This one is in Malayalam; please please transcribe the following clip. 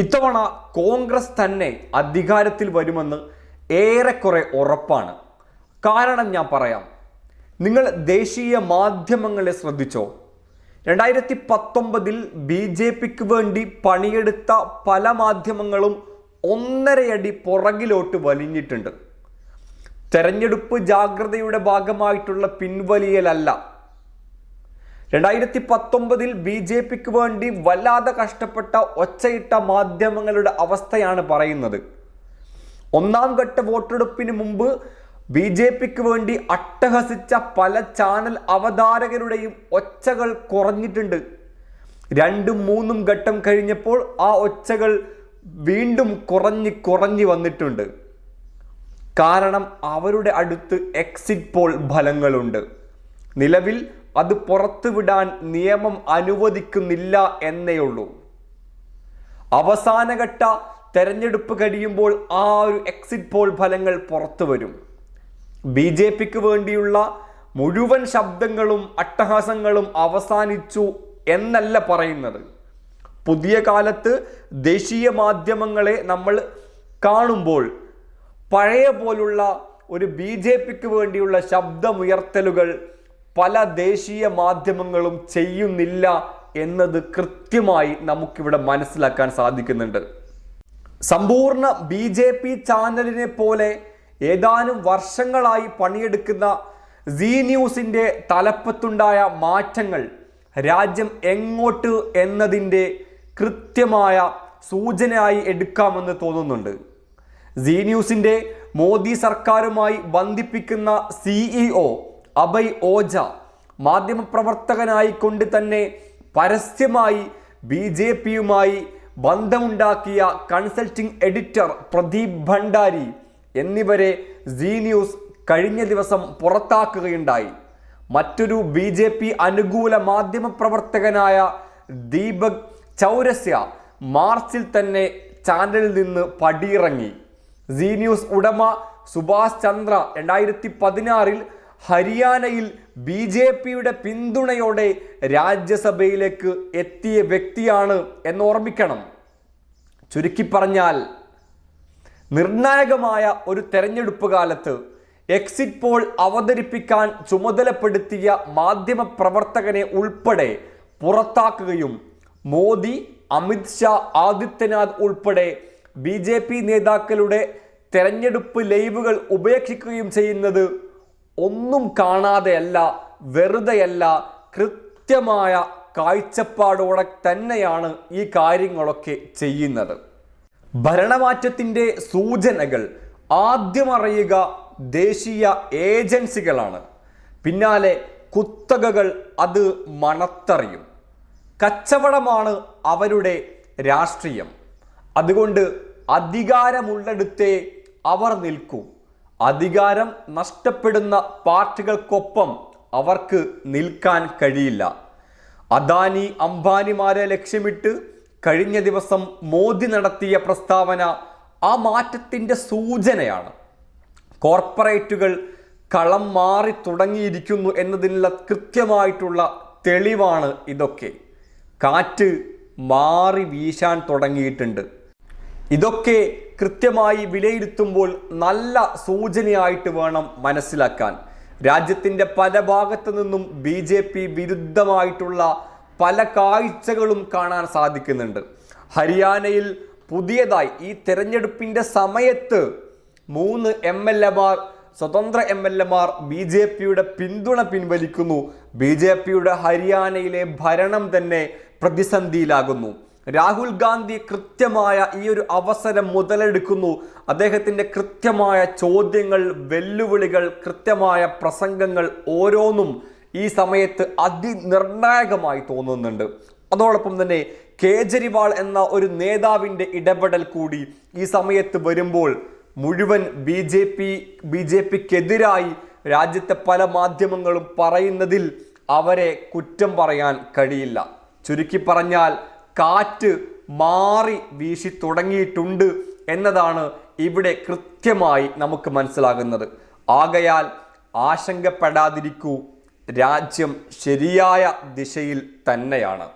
ഇത്തവണ കോൺഗ്രസ് തന്നെ അധികാരത്തിൽ വരുമെന്ന് ഏറെക്കുറെ ഉറപ്പാണ്. കാരണം ഞാൻ പറയാം. നിങ്ങൾ ദേശീയ മാധ്യമങ്ങളെ ശ്രദ്ധിച്ചോ? രണ്ടായിരത്തി പത്തൊമ്പതിൽ ബി ജെ പിക്ക് വേണ്ടി പണിയെടുത്ത പല മാധ്യമങ്ങളും ഒന്നരയടി പുറകിലോട്ട് വലിഞ്ഞിട്ടുണ്ട്. തെരഞ്ഞെടുപ്പ് ജാഗ്രതയുടെ ഭാഗമായിട്ടുള്ള പിൻവലിയലല്ല രണ്ടായിരത്തി പത്തൊമ്പതിൽ ബി ജെ പിക്ക് വേണ്ടി വല്ലാതെ കഷ്ടപ്പെട്ട ഒച്ചയിട്ട മാധ്യമങ്ങളുടെ അവസ്ഥയാണ് പറയുന്നത്. ഒന്നാം ഘട്ട വോട്ടെടുപ്പിന് മുമ്പ് ബി ജെ പിക്ക് വേണ്ടി അട്ടഹസിച്ച പല ചാനൽ അവതാരകരുടെയും ഒച്ചകൾ കുറഞ്ഞിട്ടുണ്ട്. രണ്ടും മൂന്നും ഘട്ടം കഴിഞ്ഞപ്പോൾ ആ ഒച്ചകൾ വീണ്ടും കുറഞ്ഞ് കുറഞ്ഞു വന്നിട്ടുണ്ട്. കാരണം അവരുടെ അടുത്ത് എക്സിറ്റ് പോൾ ഫലങ്ങളുണ്ട്. നിലവിൽ അത് പുറത്തുവിടാൻ നിയമം അനുവദിക്കുന്നില്ല എന്നേയുള്ളൂ അവസാനഘട്ട തെരഞ്ഞെടുപ്പ് കഴിയുമ്പോൾ ആ ഒരു എക്സിറ്റ് പോൾ ഫലങ്ങൾ പുറത്തു വരും ബി ജെ പിക്ക് വേണ്ടിയുള്ള മുഴുവൻ ശബ്ദങ്ങളും അട്ടഹാസങ്ങളും അവസാനിച്ചു എന്നല്ല പറയുന്നത്. പുതിയ കാലത്ത് ദേശീയ മാധ്യമങ്ങളെ നമ്മൾ കാണുമ്പോൾ പഴയ പോലുള്ള ഒരു ബി ജെ പിക്ക് വേണ്ടിയുള്ള ശബ്ദമുയർത്തലുകൾ പല ദേശീയ മാധ്യമങ്ങളും ചെയ്യുന്നില്ല എന്നത് കൃത്യമായി നമുക്കിവിടെ മനസ്സിലാക്കാൻ സാധിക്കുന്നുണ്ട്. സമ്പൂർണ ബി ജെ പി ചാനലിനെ പോലെ ഏതാനും വർഷങ്ങളായി പണിയെടുക്കുന്ന സി ന്യൂസിന്റെ തലപ്പത്തുണ്ടായ മാറ്റങ്ങൾ രാജ്യം എങ്ങോട്ട് എന്നതിന്റെ കൃത്യമായ സൂചനയായി എടുക്കാമെന്ന് തോന്നുന്നുണ്ട്. സി ന്യൂസിന്റെ മോദി സർക്കാരുമായി ബന്ധിപ്പിക്കുന്ന സിഇഒ അഭയ് ഓജ മാധ്യമപ്രവർത്തകനായിക്കൊണ്ട് തന്നെ പരസ്യമായി ബി ജെ പിയുമായി ബന്ധമുണ്ടാക്കിയ കൺസൾട്ടിംഗ് എഡിറ്റർ പ്രദീപ് ഭണ്ഡാരി എന്നിവരെ സി ന്യൂസ് കഴിഞ്ഞ ദിവസം പുറത്താക്കുകയുണ്ടായി. മറ്റൊരു ബി ജെ പി അനുകൂല മാധ്യമപ്രവർത്തകനായ ദീപക് ചൗരസ്യ മാർച്ചിൽ തന്നെ ചാനലിൽ നിന്ന് പടിയിറങ്ങി. സി ന്യൂസ് ഉടമ സുഭാഷ് ചന്ദ്ര രണ്ടായിരത്തി പതിനാറിൽ ഹരിയാനയിൽ ബി ജെ പിയുടെ പിന്തുണയോടെ രാജ്യസഭയിലേക്ക് എത്തിയ വ്യക്തിയാണ് എന്ന് ഓർമ്മിക്കണം ചുരുക്കി പറഞ്ഞാൽ നിർണായകമായ ഒരു തെരഞ്ഞെടുപ്പ് കാലത്ത് എക്സിറ്റ് പോൾ അവതരിപ്പിക്കാൻ ചുമതലപ്പെടുത്തിയ മാധ്യമ പ്രവർത്തകനെ ഉൾപ്പെടെ പുറത്താക്കുകയും മോദി അമിത് ഷാ ആദിത്യനാഥ് ഉൾപ്പെടെ ബി നേതാക്കളുടെ തെരഞ്ഞെടുപ്പ് ലൈവുകൾ ഉപേക്ഷിക്കുകയും ചെയ്യുന്നത് ഒന്നും കാണാതെയല്ല വെറുതെയല്ല കൃത്യമായ കാഴ്ചപ്പാടോടെ തന്നെയാണ് ഈ കാര്യങ്ങളൊക്കെ ചെയ്യുന്നത്. ഭരണമാറ്റത്തിന്റെ സൂചനകൾ ആദ്യമറിയുക ദേശീയ ഏജൻസികളാണ്. പിന്നാലെ കുത്തകകൾ അത് മണത്തറിയും. കച്ചവടമാണ് അവരുടെ രാഷ്ട്രീയം. അതുകൊണ്ട് അധികാരമുള്ളിടത്തേ അവർ നിൽക്കൂ. അധികാരം നഷ്ടപ്പെടുന്ന പാർട്ടികൾക്കൊപ്പം അവർക്ക് നിൽക്കാൻ കഴിയില്ല. അദാനി അംബാനിമാരെ ലക്ഷ്യമിട്ട് കഴിഞ്ഞ ദിവസം മോദി നടത്തിയ പ്രസ്താവന ആ മാറ്റത്തിന്റെ സൂചനയാണ്. കോർപ്പറേറ്റുകൾ കളം മാറി തുടങ്ങിയിരിക്കുന്നു എന്നതിനുള്ള കൃത്യമായിട്ടുള്ള തെളിവാണ് ഇതൊക്കെ. കാറ്റ് മാറി വീശാൻ തുടങ്ങിയിട്ടുണ്ട്. ഇതൊക്കെ കൃത്യമായി വിലയിരുത്തുമ്പോൾ നല്ല സൂചനയായിട്ട് വേണം മനസ്സിലാക്കാൻ. രാജ്യത്തിന്റെ പല ഭാഗത്തു നിന്നും ബി ജെ പി വിരുദ്ധമായിട്ടുള്ള പല കാഴ്ചകളും കാണാൻ സാധിക്കുന്നുണ്ട്. ഹരിയാനയിൽ പുതിയതായി ഈ തെരഞ്ഞെടുപ്പിന്റെ സമയത്ത് മൂന്ന് എം എൽ എമാർ സ്വതന്ത്ര എം എൽ എമാർ ബി ജെ പിയുടെ പിന്തുണ പിൻവലിക്കുന്നു. ബി ജെ പിയുടെ ഹരിയാനയിലെ ഭരണം തന്നെ പ്രതിസന്ധിയിലാകുന്നു. രാഹുൽ ഗാന്ധി കൃത്യമായ ഈ ഒരു അവസരം മുതലെടുക്കുന്നു. അദ്ദേഹത്തിന്റെ കൃത്യമായ ചോദ്യങ്ങൾ വെല്ലുവിളികൾ കൃത്യമായ പ്രസംഗങ്ങൾ ഓരോന്നും ഈ സമയത്ത് അതിനിർണായകമായി തോന്നുന്നുണ്ട്. അതോടൊപ്പം തന്നെ കേജ്രിവാൾ എന്ന ഒരു നേതാവിന്റെ ഇടപെടൽ കൂടി ഈ സമയത്ത് വരുമ്പോൾ മുഴുവൻ B J P B J പിക്കെതിരായി രാജ്യത്തെ പല മാധ്യമങ്ങളും പറയുന്നതിൽ അവരെ കുറ്റം പറയാൻ കഴിയില്ല. ചുരുക്കി പറഞ്ഞാൽ കാറ്റ് മാറി വീശി തുടങ്ങിയിട്ടുണ്ട് എന്നതാണ് ഇവിടെ കൃത്യമായി നമുക്ക് മനസ്സിലാകുന്നത്. ആകയാൽ ആശങ്കപ്പെടാതിരിക്കൂ. രാജ്യം ശരിയായ ദിശയിൽ തന്നെയാണ്.